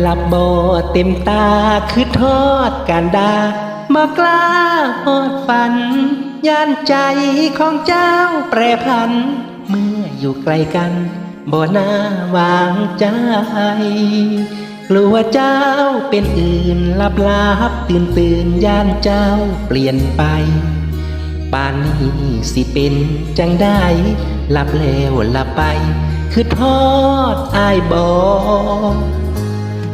หลับบ่เต็มตาคือทอดการดาบ่กล้าหอดฝัน ย่านใจของเจ้าแปรผัน เมื่ออยู่ไกลกันบ่น่าวางใจกลัวเจ้าเป็นอื่นลับลับตื่นตื่นย่านเจ้าเปลี่ยนไปป่านนี้สิเป็นจังได้หลับแล้วหลับไป คือทอดอายบอ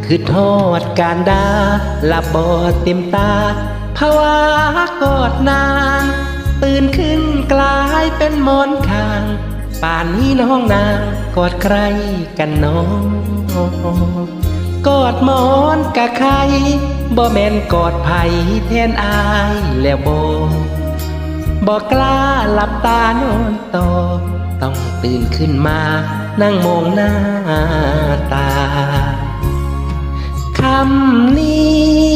คือทอดการดาหลับบอดเต็มตาภาวะกอดนาง ตื่นขึ้นกลายเป็นมอนข้าง ป่านนี้น้องนางกอดใครกันน้อง กอดมอนกะใครบ่แม่นกอดไผ่แทนอายแล้วบ่บอกกล้าหลับตานอนต่อ ต้องตื่นขึ้นมา นั่งมองหน้าตาำนี้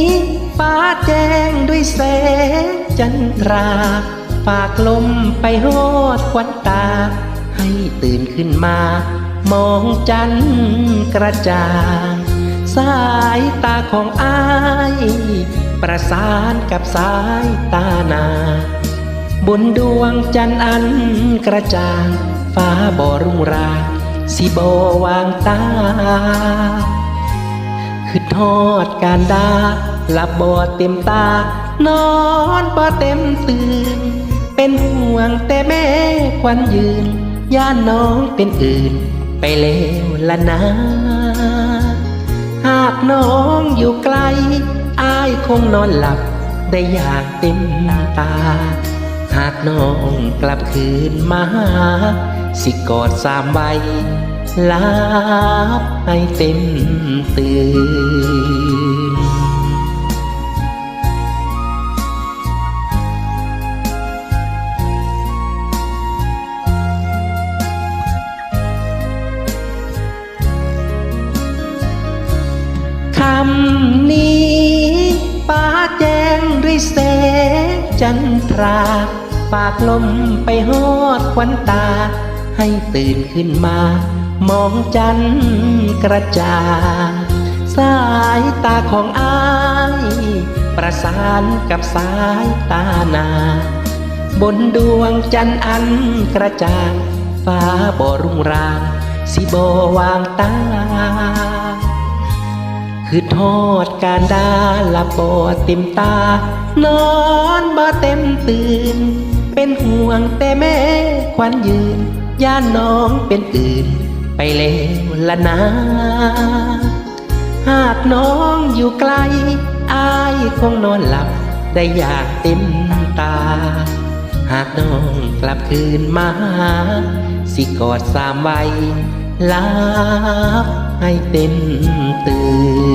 ฟ้าแจ้งด้วยแสงจันทราฝากลมไปหอดควันตา ให้ตื่นขึ้นมา มองจันทร์กระจ่างสายตาของอาย ประสานกับสายตานา บนดวงจันทร์อันกระจ่าง ฟ้าบ่รุ่งรา สิบ่วางตา คือทอดการดาหลับบ่เต็มตา นอนบ่เต็มตื่น เป็นห่วงแต่แม่ควันยืน ย่านน้องเป็นอื่น ไปแล้วละนะ หากน้องอยู่ไกล อายคงนอนหลับ ได้อย่างเต็มตา หากน้องกลับคืนมาหาสิกอดสามใบลาบให้เต็มตื่นำนี้ป้าแจ้งด้วยแสงจันทราฝากลมไปหอดควันตา ให้ตื่นขึ้นมา มองจันกระจ่างสายตาของอาย ประสานกับสายตานา บนดวงจันทร์อันกระจ่าง ฟ้าบ่รุ่งราง สิบ่วางตา คือทอดการดาหลับบ่เต็มตา นอนบ่เต็มตื่น เป็นห่วงแต่แม่ควันยืน ย่านน้องเป็นอื่น ไปแล้วละนะ หากน้องอยู่ไกลอายคงนอนหลับ ได้อยางเต็มตา หากน้องกลับคืนมา สิกอดสามไว้ลาบให้เต็มตื่น